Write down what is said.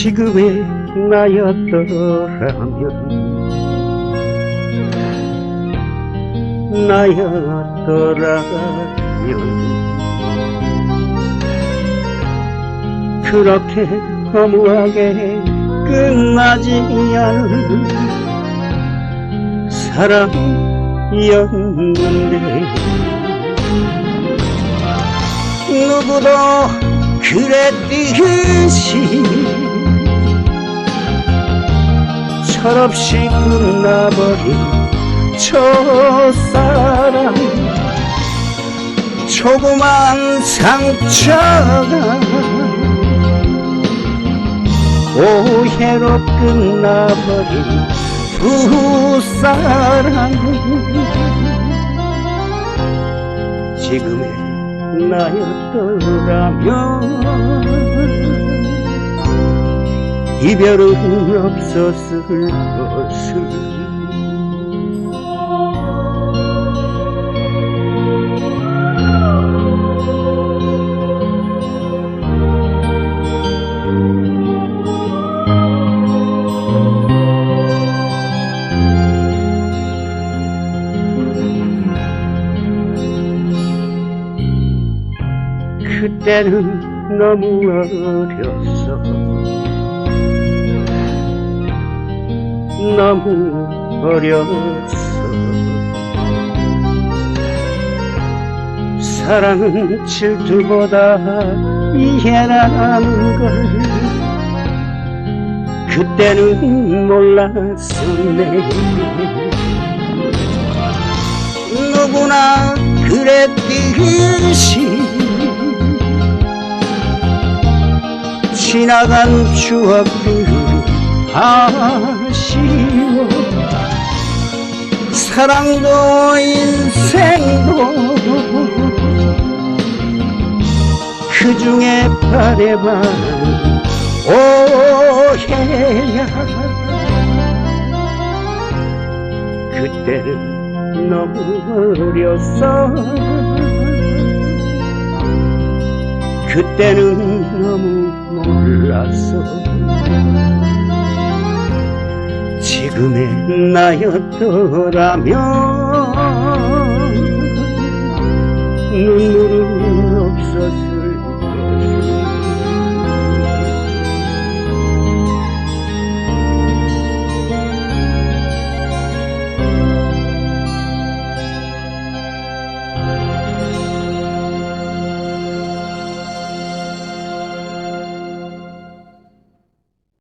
지금의 나였더라면 나였더라면 그렇게 허무하게 끝나지 않은 사랑이었는데 누구도 그랬듯이 철없이 끝나버린 첫사랑 조그만 상처가 오해로 끝나버린 두 사랑 지금의 나였더라면 이별은 없었을 것을. 그때는 너무 어렸어 너무 어렸어. 사랑은 질투보다 이해라는 걸 그때는 몰랐었네. 누구나 그랬듯이 지나간 추억들 아쉬워 사랑도 인생도 그 중에 바래만 오해야. 그때는 너무 어렸어 그때는 너무 몰랐어. 지금의 나였더라면 눈물은 없었어.